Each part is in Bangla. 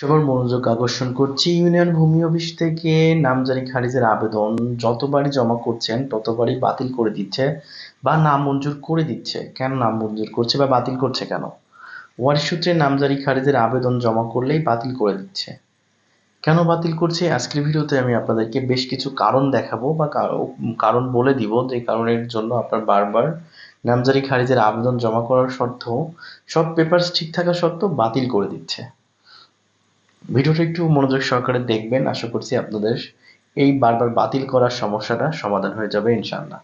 সবার মনোযোগ আকর্ষণ করছি। ইউনিয়ন ভূমি অফিস থেকে নামজারি খারিজের আবেদন যতবারই জমা করছেন, ততবারই বাতিল করে দিচ্ছে বা নাম মঞ্জুর করে দিচ্ছে। কেন নাম মঞ্জুর করছে বা বাতিল করছে কেন? ওয়ারিশ সূত্রে নামজারি খারিজের আবেদন জমা করলেই বাতিল করে দিচ্ছে। কেন বাতিল করছে? আজকের ভিডিওতে আমি আপনাদেরকে বেশ কিছু কারণ দেখাবো বা কারণ বলে দিব। যে কারণের জন্য আপনার বারবার নামজারি খারিজের আবেদন জমা করার সত্ত্বেও সব পেপারস ঠিক থাকা সত্ত্বেও বাতিল করে দিচ্ছে। ভিডিওটা একটু মনোযোগ সহকারে দেখবেন। আশা করছি আপনাদের এই বারবার বাতিল করার সমস্যাটা সমাধান হয়ে যাবে ইনশাআল্লাহ।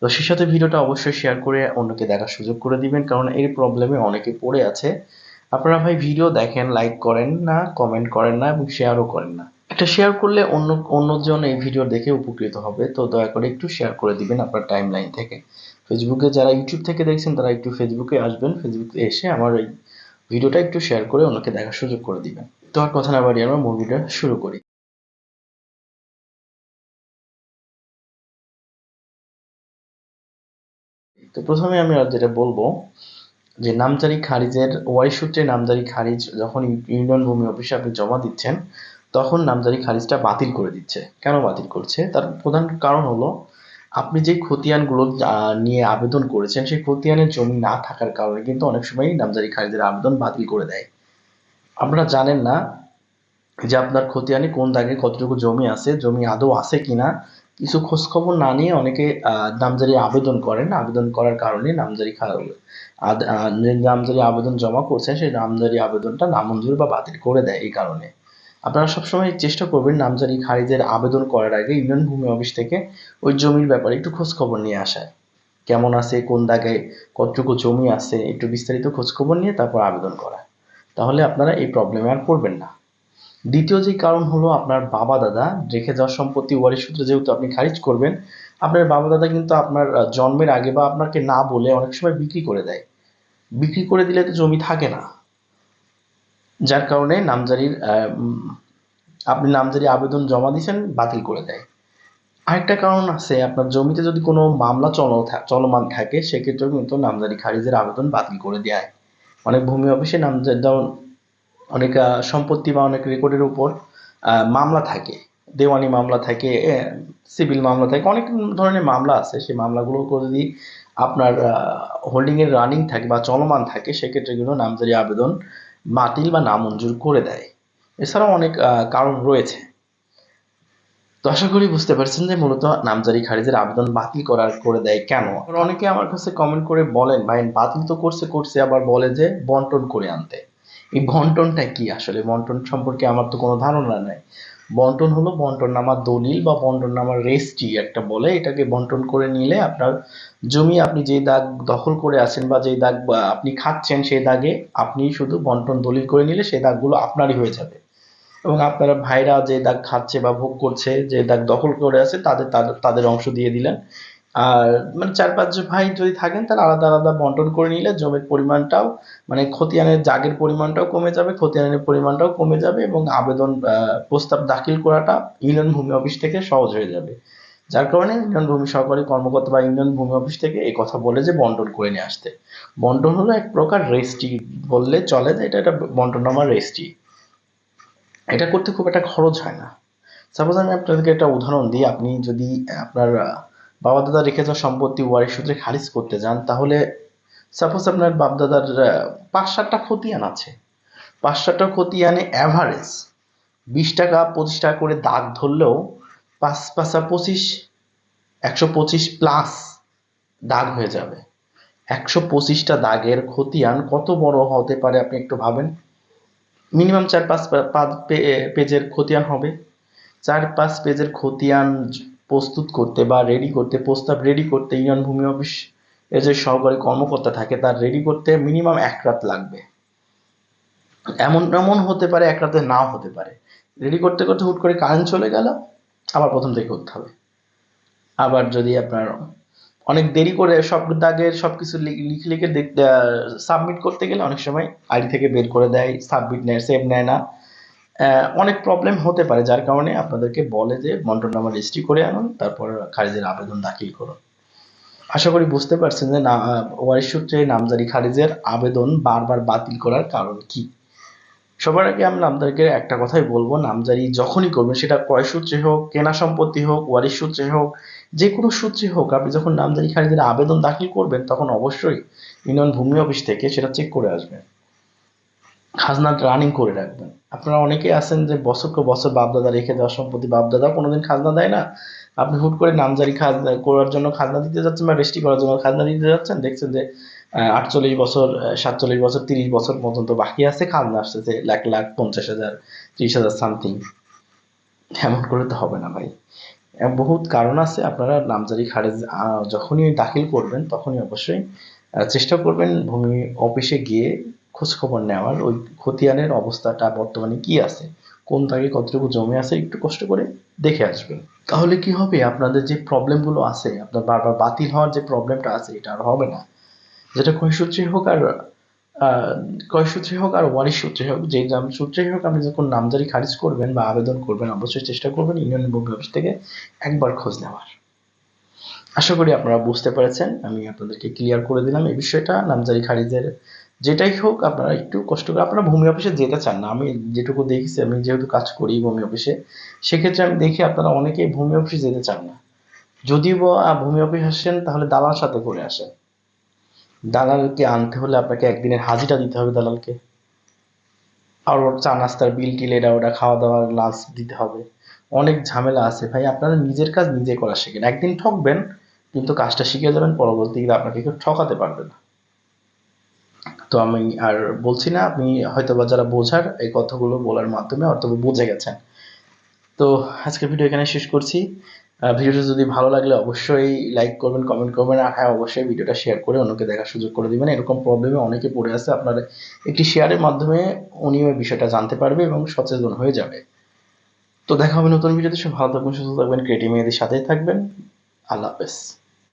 তো সেই সাথে ভিডিওটা অবশ্যই শেয়ার করে অন্যকে দেখার সুযোগ করে দিবেন, কারণ এই প্রবলেমে অনেকে পড়ে আছে। আপনারা ভাই ভিডিও দেখেন লাইক করেন না কমেন্ট করেন না এবং শেয়ারও করেন না। একটা শেয়ার করলে অন্য, অন্যজন এই ভিডিও দেখে উপকৃত হবে, তো দয়া করে একটু শেয়ার করে দিবেন আপনার টাইম লাইন থেকে ফেসবুকে যারা ইউটিউব থেকে দেখছেন, তারা একটু ফেসবুকে আসবেন। ফেসবুকে এসে আমার এই ভিডিওটা একটু শেয়ার করে অন্যকে দেখার সুযোগ করে দিবেন। তো আর কথা না বাড়িয়ে আমরা ভিডিও শুরু করি। তো প্রথমে আমি যেটা বলব, যে নামজারি খারিজের ওয়াই সূত্রে নামজারি খারিজ যখন ইউনিয়ন ভূমি অফিসে আপনি জমা দিচ্ছেন, তখন নামজারি খারিজটা বাতিল করে দিচ্ছে। কেন বাতিল করছে? তার প্রধান কারণ হলো আপনি যে খতিয়ানগুলো নিয়ে আবেদন করেছেন, সেই খতিয়ানের জমি না থাকার কারণে কিন্তু অনেক সময় নামজারি খারিজের আবেদন বাতিল করে দেয়। আপনারা জানেন না যে আপনার খতিয়ানে কোন দাগে কতটুকু জমি আছে, জমি আদৌ আছে কিনা? কিছু খোঁজখবর না নিয়ে অনেকে নামজারি আবেদন করেন। আবেদন করার কারণে নামজারি নামজারি আবেদন জমা করছেন, সেই নামজারি আবেদনটা নামঞ্জুর বা বাতিল করে দেয় এই কারণে। আপনারা সবসময় চেষ্টা করবেন নামজারি খারিজের আবেদন করার আগে ইউনিয়ন ভূমি অফিস থেকে ওই জমির ব্যাপারে একটু খোঁজ খবর নিয়ে আসায় কেমন আছে, কোন দাগে কতটুকু জমি আছে, একটু বিস্তারিত খোঁজ খবর নিয়ে তারপর আবেদন করা। তাহলে আপনারা এই প্রবলেমে আর পড়বেন না। দ্বিতীয় যে কারণ হলো আপনার বাবা দাদা, রেখে যাওয়া সম্পত্তি ওয়ারিশ সূত্রে যেহেতু আপনি খারিজ করবেন, আপনার বাবা দাদা কিন্তু আপনার জন্মের আগে বা আপনাকে না বলে অনেক সময় বিক্রি করে দেয়। বিক্রি করে দিলে তো জমি থাকে না। যার কারণে নামজারির আপনি নামজারি আবেদন জমা দিয়েছেন, বাতিল করে দেয়। আরেকটা কারণ আছে, আপনার জমিতে যদি কোনো মামলা চল চলমান থাকে, সেক্ষেত্রেও কিন্তু নামজারি খারিজের আবেদন বাতিল করে দেয়। অনেক ভূমি অফিসে নামজারি, যেমন অনেক সম্পত্তি বা অনেক রেকর্ডের উপর মামলা থাকে, দেওয়ানি মামলা থাকে সিভিল মামলা থাকে, অনেক ধরনের মামলা আছে। সেই মামলাগুলো যদি আপনার হোল্ডিং এর রানিং থাকে বা চলমান থাকে, সেক্ষেত্রে কিন্তু নামজারি আবেদন বাতিল বা নামঞ্জুর করে দেয়। এছাড়াও অনেক কারণ রয়েছে। তো আশা করি বুঝতে পারছেন যে মূলত নামজারি খারিজের আবেদন বাতিল করার করে দেয় কেন? অনেকে আমার কাছে কমেন্ট করে বলেন, ভাই, বাতিল তো করছে করছে। আবার বলে যে, বন্টন করে আনতে। এই বন্টনটা কি আসলে? বন্টন সম্পর্কে আমার তো কোনো ধারণা নাই। বন্টন হলো বন্টন নামার দলিল বা বন্টন নামার রেজিস্ট্রি একটা বলে। এটাকে বন্টন করে নিলে আপনার জমি আপনি যে দাগ দখল করে আছেন বা যে দাগ আপনি খাচ্ছেন সেই দাগে আপনি শুধু বন্টন দলিল করে নিলে সেই দাগগুলো আপনারই হয়ে যাবে। এবং আপনারা ভাইরা যে দাগ খাচ্ছে বা ভোগ করছে, যে দাগ দখল করে আছে তাদের তাদের অংশ দিয়ে দিলেন। আর মানে চার পাঁচ ভাই যদি থাকেন, তাহলে আলাদা আলাদা বন্টন করে নিলে জমির পরিমাণটাও মানে খতিয়ানের জাগের পরিমাণটাও কমে যাবে, খতিয়ানের পরিমাণটাও কমে যাবে এবং আবেদন প্রস্তাব দাখিল করাটা ইউনিয়ন ভূমি অফিস থেকে সহজ হয়ে যাবে। যার কারণে ইউনিয়ন ভূমি সহকারী কর্মকর্তা বা ইউনিয়ন ভূমি অফিস থেকে এই কথা বলে যে বন্টন করে নিয়ে আসতে। বন্টন হলো এক প্রকার রেজিস্ট্রি বললে চলে যে এটা একটা বন্টন নামার রেজিস্ট্রি এটা করতে খুব একটা খরচ হয় না। সাপোজ আমি আপনাদেরকে একটা উদাহরণ দিই, আপনি যদি আপনার বাবা দাদা রেখে যাওয়া সম্পত্তি ওয়ারিশ সূত্রে খারিজ করতে যান তাহলে সাপোজ আপনার বাপ দাদার আহ, পাঁচ সাতটা খতিয়ান আছে। পাঁচ সাতটা খতিয়ানে অ্যাভারেজ বিশ টাকা পঁচিশ টাকা করে দাগ ধরলেও পাঁচ পাঁচা পঁচিশ একশো পঁচিশ প্লাস দাগ হয়ে যাবে। একশো পঁচিশটা দাগের খতিয়ান কত বড় হতে পারে আপনি একটু ভাবেন? মিনিমাম চার পাঁচ পেজের খতিয়ান হবে। চার পাঁচ পেজের খতিয়ান প্রস্তুত করতে বা রেডি করতে, প্রস্তাব রেডি করতে ইউনিয়ন ভূমি অফিস এর যে সহকারী কর্মকর্তা থাকে, তার রেডি করতে মিনিমাম এক রাত লাগবে। এমন এমন হতে পারে, এক রাতে নাও হতে পারে। রেডি করতে করতে হুট করে কারেন্ট চলে গেল, আবার প্রথম থেকে করতে হবে। আবার যদি আপনার অনেক দেরি করে সব দাগের সবকিছু লিখে লিখে লিখে দেখতে সাবমিট করতে গেলে অনেক সময় আইডি থেকে বের করে দেয় সাবমিট নেয় সেভ নেয় না। অনেক প্রবলেম হতে পারে, যার কারণে আপনাদেরকে বলে যে বন্টন নাম্বার রেজিস্ট্রি করে আনুন, তারপর খারিজের আবেদন দাখিল করুন। আশা করি বুঝতে পারছেন যে না ওয়ারিশ সূত্রে নামজারি খারিজের আবেদন বারবার বাতিল করার কারণ কি? সবার আগে আমি আপনাদেরকে একটা কথাই বলব, নামজারি যখনই করবেন, সেটা ক্রয় সূত্রে হোক, কেনা সম্পত্তি হোক, ওয়ারিশ সূত্রে হোক, যে কোনো সূত্রে হোক, আপনি যখন নামজারি খারিজের আবেদন দাখিল করবেন, তখন অবশ্যই ইউনিয়ন ভূমি অফিস থেকে সেটা চেক করে আসবেন। খাজনা রানিং করে রাখবেন। আপনারা অনেকেই আছেন যে বছর বছরকে বছর বাপদাদা রেখে দেওয়া সম্পত্তি বাপদাদা কোনোদিন খাজনা দেয় না। আপনি হুট করে নামজারি খাজনা করার জন্য খাজনা দিতে যাচ্ছেন বা রেজিস্ট্রি করার জন্য খাজনা দিতে যাচ্ছেন, দেখছেন যে আটচল্লিশ বছর সাতচল্লিশ বছর, তিরিশ বছর পর্যন্ত বাকি আছে, খাজনা আসতেছে লাখ লাখ, পঞ্চাশ হাজার, ত্রিশ হাজার সামথিং এমন করে তো হবে না ভাই। বহুত কারণ আছে, আপনারা নামজারি খারেজ যখনই দাখিল করবেন, তখনই অবশ্যই চেষ্টা করবেন ভূমি অফিসে গিয়ে খোঁজ খবর নেওয়ার ওই খতিয়ানের অবস্থাটা বর্তমানে কি আছে? কোন তারিখে কতটুকু জমে আছে একটু কষ্ট করে দেখে আসবেন। তাহলে কি হবে? আপনাদের যে প্রবলেমগুলো আছে আপনার বারবার বাতিল হওয়ার যে প্রবলেমটা আছে এটা আর হবে না। যেটা ক্ষয়সূত্রে হোক আর আহ, ক্ষয়সূত্রে হোক আর ওয়ারিশ সূত্রে হোক যে নাম সূত্রে হোক আপনি যখন নামজারি খারিজ করবেন বা আবেদন করবেন অবশ্যই চেষ্টা করবেন ইউনিয়ন ভূমি অফিস থেকে একবার খোঁজ নেওয়ার। আশা করি আপনারা বুঝতে পেরেছেন। আমি আপনাদেরকে ক্লিয়ার করে দিলাম এই বিষয়টা। নামজারি খারিজের যেটাই হোক, আপনারা একটু কষ্ট করে, আপনারা ভূমি অফিসে যেতে চান না। আমি যেটুকু দেখছি, আমি যেহেতু কাজ করি ভূমি অফিসে, সেক্ষেত্রে আমি দেখি আপনারা অনেকেই ভূমি অফিসে যেতে চান না। যদিও বা ভূমি অফিস আসেন, তাহলে দালাল সাথে করে আসেন। দালালকে আনতে হলে আপনাকে একদিনের হাজিরা দিতে হবে দালালকে। আর ওর চা নাস্তার বিল টিল এটা ওটা খাওয়া দাওয়ার লাঞ্চ দিতে হবে। অনেক ঝামেলা আছে ভাই, আপনারা নিজের কাজ নিজে করা শেখেন। একদিন ঠকবেন, কিন্তু কাজটা শিখে যাবেন, পরবর্তীতে আপনাকে কেউ ঠকাতে পারবে না। তো আমি আর বলছি না, আপনি হয়তো বা যারা বোঝার এই কথাগুলো বলার মাধ্যমে বা বুঝে গেছেন। তো আজকের ভিডিও এখানে শেষ করছি। ভিডিওটা যদি ভালো লাগলে অবশ্যই লাইক করবেন কমেন্ট করবেন, আর হ্যাঁ অবশ্যই ভিডিওটা শেয়ার করে অন্যকে দেখার সুযোগ করে দিবেন। এরকম প্রবলেমে অনেকে পড়ে আছে, আপনার একটি শেয়ারের মাধ্যমে উনিও এই বিষয়টা জানতে পারবে এবং সচেতন হয়ে যাবে। তো দেখা হবে নতুন ভিডিওতে সব ভালো থাকবেন, সুস্থ থাকবেন ক্রিয়েটিভ মেয়েদের সাথেই থাকবেন। আল্লাহ হাফেজ।